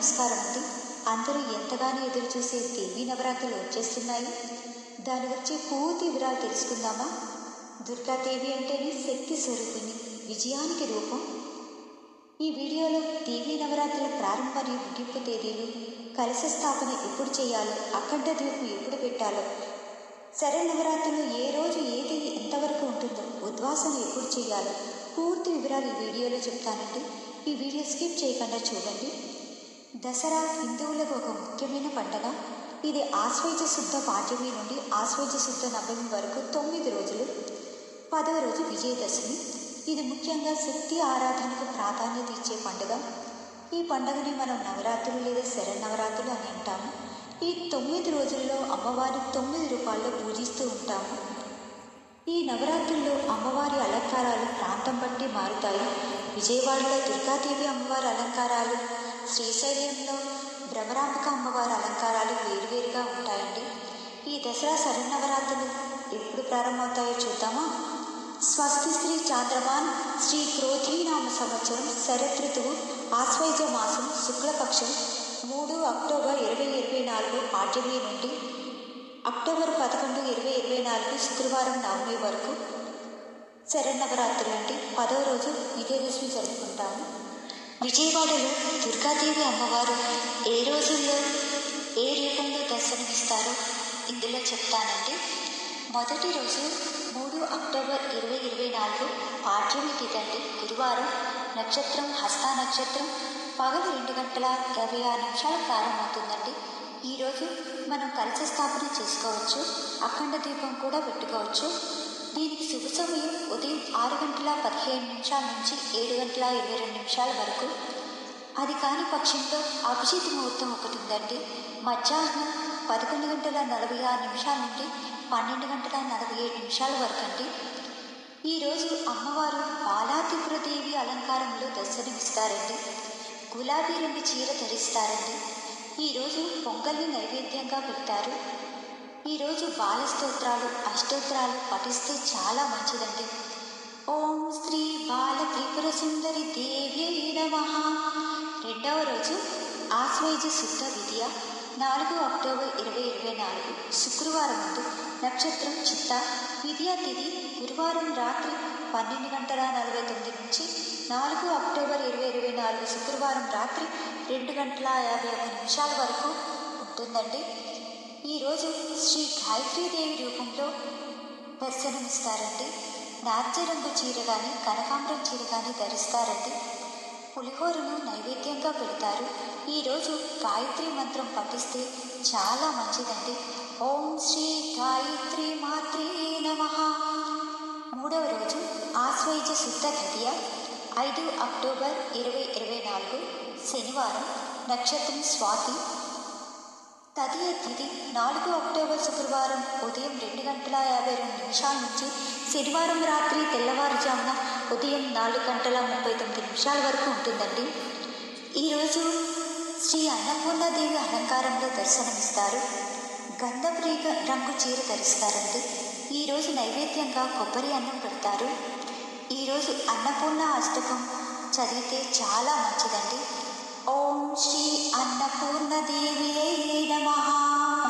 నమస్కారం అండి అందరూ ఎంతగానో ఎదురు చూసే దేవీ నవరాత్రులు వచ్చేస్తున్నాయి. దాని వచ్చి పూర్తి వివరాలు తెలుసుకుందామా? దుర్గాదేవి అంటేనే శక్తి స్వరూపిణి విజయానికి రూపం. ఈ వీడియోలో దేవీ నవరాత్రుల ప్రారంభ మరియు ముగింపు తేదీలు కలశ స్థాపన ఎప్పుడు చేయాలో అఖండ దీపం ఎప్పుడు పెట్టాలో శరన్నవరాత్రులు ఏ రోజు ఏది ఎంతవరకు ఉంటుందో ఉద్వాసన ఎప్పుడు చేయాలో పూర్తి వివరాలు ఈ వీడియోలో చెప్తానండి. ఈ వీడియో స్కిప్ చేయకుండా చూడండి. దసరా హిందువులకు ఒక ముఖ్యమైన పండగ. ఇది ఆశ్వేజ శుద్ధ పాఠ్యమి నుండి ఆశ్వేజ శుద్ధ నవమి వరకు తొమ్మిది రోజులు పదవ రోజు విజయదశమి. ఇది ముఖ్యంగా శక్తి ఆరాధనకు ప్రాధాన్యత ఇచ్చే పండుగ. ఈ పండుగని మనం నవరాత్రులు లేదా శరన్నవరాత్రులు అని అంటాము. ఈ తొమ్మిది రోజుల్లో అమ్మవారిని తొమ్మిది రూపాల్లో పూజిస్తూ ఉంటాము. ఈ నవరాత్రుల్లో అమ్మవారి అలంకారాలు ప్రాంతం బట్టి మారుతాయి. విజయవాడలో దుర్గాదేవి అమ్మవారి అలంకారాలు శ్రీశైలంలో భ్రమరాంబిక అమ్మవారి అలంకారాలు వేరువేరుగా ఉంటాయండి. ఈ దసరా శరన్నవరాత్రులు ఎప్పుడు ప్రారంభమవుతాయో చూద్దామా? స్వస్తి శ్రీ చాంద్రమాన్ శ్రీ క్రోధీనామ సంవత్సరం శరదృతువు ఆశ్వైజ మాసం శుక్లపక్షం మూడు అక్టోబర్ ఇరవై ఇరవై నాలుగు పాఠ్యమి నుండి అక్టోబర్ పదకొండు ఇరవై ఇరవై నాలుగు శుక్రవారం నవమి వరకు శరన్నవరాత్రులు అండి పదవ రోజు విజయదశమి జరుపుకుంటాము. విజయవాడలో దుర్గాదేవి అమ్మవారు ఏ రోజుల్లో ఏ రూపంలో దర్శనమిస్తారో? ఇందులో చెప్తానండి. మొదటి రోజు మూడు అక్టోబర్ ఇరవై ఇరవై నాలుగు పాఠ్యమి తిథండి. గురువారం నక్షత్రం హస్త నక్షత్రం పగలు రెండు గంటల ఇరవై ఆరు నిమిషాలు ప్రారంభమవుతుందండి. ఈరోజు మనం కలిసి స్థాపన చేసుకోవచ్చు. అఖండ దీపం కూడా పెట్టుకోవచ్చు. దీనికి శుభ సమయం. ఉదయం ఆరు గంటల పదిహేను నిమిషాల నుంచి ఏడు గంటల ఇరవై రెండు నిమిషాల వరకు. అది కాని పక్షంలో అభిజిత్ ముహూర్తం ఒకటి ఉందండి. మధ్యాహ్నం పదకొండు గంటల నలభై ఆరు నిమిషాల నుండి పన్నెండు గంటల నలభై ఏడు నిమిషాల వరకు అండి. ఈరోజు అమ్మవారు బాలాత్రిపురదేవి అలంకారంలో దర్శనమిస్తారండి గులాబీ రంగు చీర ధరిస్తారండి. ఈరోజు పొంగల్ని నైవేద్యంగా పెడతారు. ఈరోజు బాల స్తోత్రాలు అష్టోత్తరాలు పఠిస్తే చాలా మంచిదండి. ఓం శ్రీ బాల త్రిపుర సుందరి దేవి నమః. రెండవ రోజు ఆశ్వైజ శుద్ధ విద్య. నాలుగు అక్టోబర్ ఇరవై ఇరవై నాలుగు శుక్రవారం ముందు నక్షత్రం చిత్త. విద్యా తిథి గురువారం రాత్రి పన్నెండు గంటల నలభై తొమ్మిది నుంచి నాలుగు అక్టోబర్ ఇరవై ఇరవై నాలుగు శుక్రవారం రాత్రి రెండు గంటల యాభై ఒక్క నిమిషాల వరకు ఉంటుందండి. ఈరోజు శ్రీ గాయత్రీదేవి రూపంలో దర్శనమిస్తారండి నాట్య చీర కానీ కనకాంబరం చీర కానీ ధరిస్తారండి పులిహోరను నైవేద్యంగా పెడతారు. ఈరోజు గాయత్రి మంత్రం పఠిస్తే చాలా మంచిదండి. ఓం శ్రీ గాయత్రి మాత్రే నమ. మూడవ రోజు ఆశ్వైజ శుద్ధ తదియ ఐదు అక్టోబర్ ఇరవై ఇరవై నాలుగు శనివారం నక్షత్రం స్వాతి తదియ తిది నాలుగు అక్టోబర్ శుక్రవారం ఉదయం రెండు గంటల యాభై రెండు నిమిషాల నుంచి శనివారం రాత్రి తెల్లవారుజామున ఉదయం నాలుగు గంటల ముప్పై తొమ్మిది నిమిషాల వరకు ఉంటుందండి. ఈరోజు శ్రీ అన్నపూర్ణాదేవి అలంకారంలో దర్శనమిస్తారు. గంధప్రీగ రంగు చీర ధరిస్తారండి. ఈరోజు నైవేద్యంగా కొబ్బరి అన్నం పెడతారు. ఈరోజు అన్నపూర్ణ అష్టకం చదివితే చాలా మంచిదండి. ఓం శ్రీ అన్నపూర్ణదేవి నమ.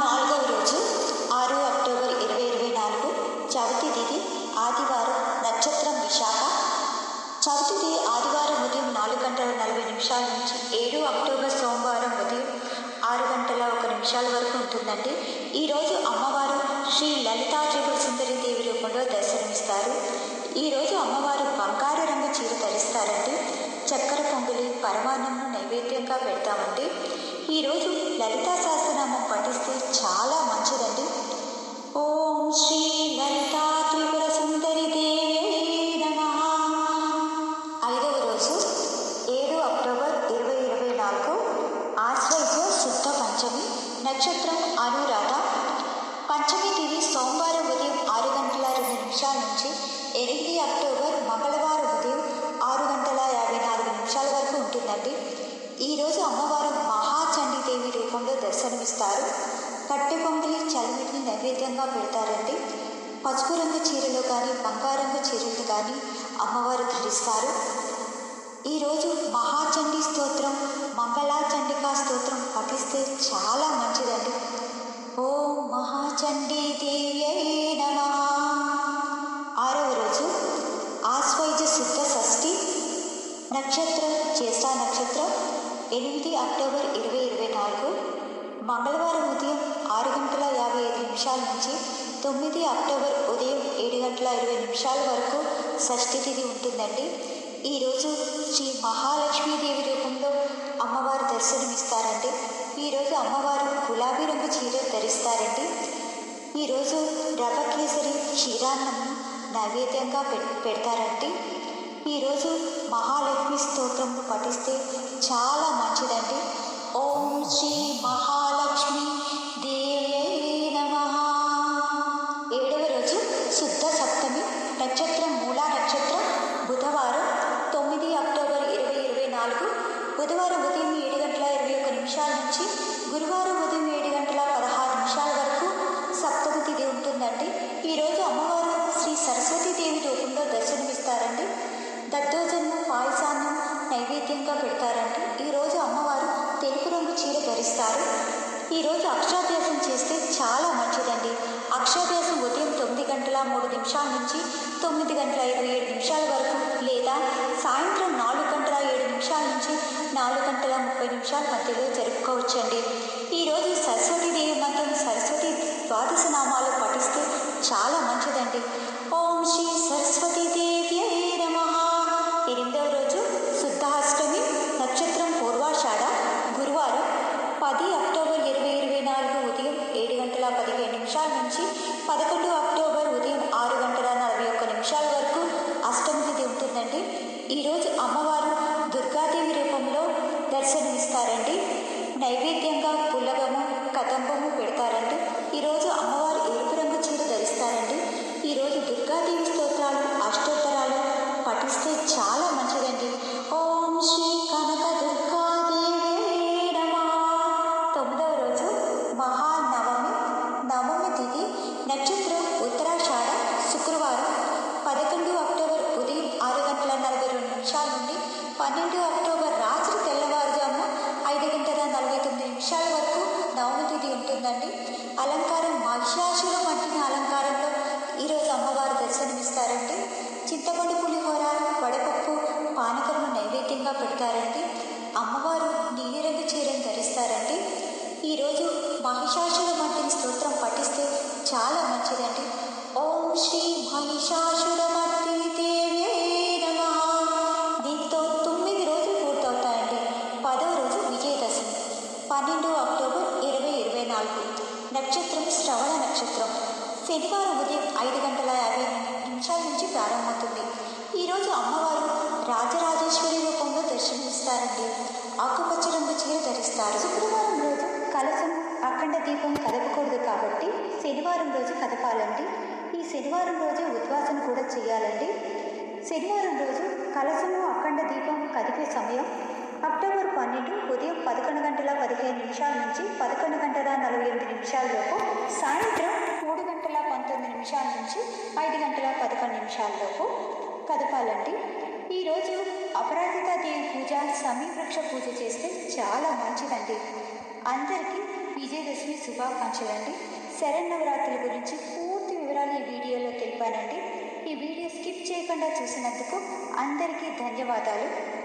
నాలుగవ రోజు ఆరు అక్టోబర్ ఇరవై ఇరవై నాలుగు చవితి తిథి ఆదివారం నక్షత్రం విశాఖ. చవితి తిథి ఆదివారం ఉదయం నాలుగు గంటల నలభై నిమిషాల నుంచి ఏడు అక్టోబర్ సోమవారం ఉదయం ఆరు గంటల ఒక నిమిషాల వరకు ఉంటుందండి. ఈరోజు అమ్మవారు శ్రీ లలితా త్రిపుర సుందరి దేవి రూపంలో దర్శనమిస్తారు. ఈరోజు అమ్మవారు బంగారు రంగు చీర ధరిస్తారండి చక్కెర పొంగులి పరమాన్నంను నైవేద్యంగా పెడతామండి. ఈరోజు లలితా సహస్రనామం పఠిస్తే చాలా మంచిదండి. ఓం శ్రీ లలితా త్రిపుర సుందరి దేవి నమః. ఐదవ రోజు ఏడు అక్టోబర్ ఇరవై ఇరవై నాలుగు ఆశ్వయుజ శుద్ధ పంచమి నక్షత్రం అనురాధ. పంచమి తిథి సోమవారం ఉదయం ఆరు గంటల రెండు నిమిషాల నుంచి ఎనిమిది అక్టోబర్ ఈరోజు అమ్మవారు మహాచండీదేవి రూపంలో దర్శనమిస్తారు. కట్టె పొంగలి చలిమిటిని నైవేద్యంగా పెడతారండి. పసుపు రంగు చీరలో కానీ బంగారంగు చీరలు కానీ అమ్మవారు ధరిస్తారు. ఈరోజు మహాచండీ స్తోత్రం మంగళాచండికా స్తోత్రం పఠిస్తే చాలా మంచిదండి. ఓం మహాచండీ దేవ్యై ఆరవ రోజు ఆశ్వైజ శుద్ధ షష్ఠి నక్షత్రం చేసా నక్షత్రం ఎనిమిది అక్టోబర్ ఇరవై ఇరవై నాలుగు మంగళవారం ఉదయం ఆరు గంటల యాభై ఐదు నిమిషాల నుంచి తొమ్మిది అక్టోబర్ ఉదయం ఏడు గంటల ఇరవై నిమిషాల వరకు షష్ఠి తిథి ఉంటుందండి. ఈరోజు శ్రీ మహాలక్ష్మీదేవి రూపంలో అమ్మవారు దర్శనమిస్తారండి. ఈరోజు అమ్మవారు గులాబీ రంగు చీర ధరిస్తారండి. ఈరోజు రవ కేసరి క్షీరాన్నం నైవేద్యంగా పె పెడతారండి. ఈరోజు మహాలక్ష్మి స్తోత్రం పఠిస్తే చాలా మంచిదండి. ఓం శ్రీ మహాలక్ష్మి దేవ్యై నమః. ఏడవ రోజు శుద్ధ సప్తమి నక్షత్రం మూలా నక్షత్రం బుధవారం తొమ్మిది అక్టోబర్ ఇరవై ఇరవై నాలుగు. బుధవారం ఉదయం ఏడు గంటల ఇరవై ఒక్క నిమిషాల నుంచి గురువారం ఉదయం ఏడు గంటల పదహారు నిమిషాల వరకు సప్తమి తిథి ఉంటుందండి. ఈరోజు అమ్మవారు శ్రీ సరస్వతీదేవి రూపంలో దర్శనమిస్తారు చేస్తారు. ఈరోజు అక్షరాభ్యాసం చేస్తే చాలా మంచిదండి. అక్షరాభ్యాసం ఉదయం తొమ్మిది గంటల మూడు నిమిషాల నుంచి తొమ్మిది గంటల ఇరవై ఏడు నిమిషాల వరకు లేదా సాయంత్రం నాలుగు గంటల ఏడు నిమిషాల నుంచి నాలుగు గంటల ముప్పై నిమిషాల మధ్యలో జరుపుకోవచ్చండి. ఈరోజు సరస్వతీదేవి మంత్రం సరస్వతి ద్వాదశ నామాలు పఠిస్తే చాలా మంచిదండి. ఓం శ్రీ సరస్వతీదేవి పది అక్టోబర్ ఇరవై ఇరవై నాలుగు ఉదయం ఏడు గంటల పదిహేను నిమిషాల నుంచి పదకొండు అక్టోబర్ ఉదయం ఆరు గంటల నలభై ఒక్క నిమిషాల వరకు అష్టమి తిథి ఉంటుందండి. ఈరోజు అమ్మవారు దుర్గాదేవి రూపంలో దర్శనమిస్తారండి. నక్షత్రం ఉత్తరాషాఢ శుక్రవారం పదకొండు అక్టోబర్ ఉదయం ఆరు గంటల నలభై రెండు నిమిషాల నుండి పన్నెండు అక్టోబర్ రాత్రి తెల్లవారుజామున ఐదు గంటల నలభై తొమ్మిది నిమిషాల వరకు నవమి తిథి ఉంటుందండి. అలంకారం మహిషాసుల వంటిన అలంకారంలో ఈరోజు అమ్మవారు దర్శనమిస్తారండి. చింతపండు పులిహోర వడపప్పు పానకము నైవేద్యంగా పెడతారండి. అమ్మవారు నీలిరంగు చీరను ధరిస్తారండి. ఈరోజు మహిషాసుల మర్దిని స్తోత్రం పఠిస్తే చాలా మంచిదండి. ఓం శ్రీ మహిషాసురమర్తి దేవ్యై నమః. దీంతో తొమ్మిది రోజులు పూర్తవుతాయండి. పదో రోజు విజయదశమి పన్నెండు అక్టోబర్ ఇరవై ఇరవై నాలుగు. నక్షత్రం శ్రవణ నక్షత్రం. శనివారం ఉదయం ఐదు గంటల యాభై నిమిషాల నుంచి ప్రారంభమవుతుంది. ఈరోజు అమ్మవారు రాజరాజేశ్వరి రూపంలో దర్శనమిస్తారండి. ఆకుపచ్చ రంగు చీర ధరిస్తారు. శుక్రవారం రోజు కలశం అఖండ దీపం కదపకూడదు కాబట్టి శనివారం రోజు కదపాలండి. ఈ శనివారం రోజు ఉద్వాసన కూడా చేయాలండి. శనివారం రోజు కలశము అఖండ దీపం కదిపే సమయం. అక్టోబర్ పన్నెండు ఉదయం పదకొండు గంటల పదిహేను నిమిషాల నుంచి పదకొండు గంటల నలభై ఎనిమిది నిమిషాలలోపు సాయంత్రం మూడు గంటల పంతొమ్మిది నిమిషాల నుంచి ఐదు గంటల పదకొండు నిమిషాలలోపు కదపాలండి. ఈరోజు అపరాజితా దేవి పూజ సమీవృక్ష పూజ చేస్తే చాలా మంచిదండి. అందరికీ విజయదశమి శుభాకాంక్షలండి. శరన్నవరాత్రుల గురించి పూర్తి వివరాలు ఈ వీడియోలో తెలిపానండి. ఈ వీడియో స్కిప్ చేయకుండా చూసినందుకు అందరికీ ధన్యవాదాలు.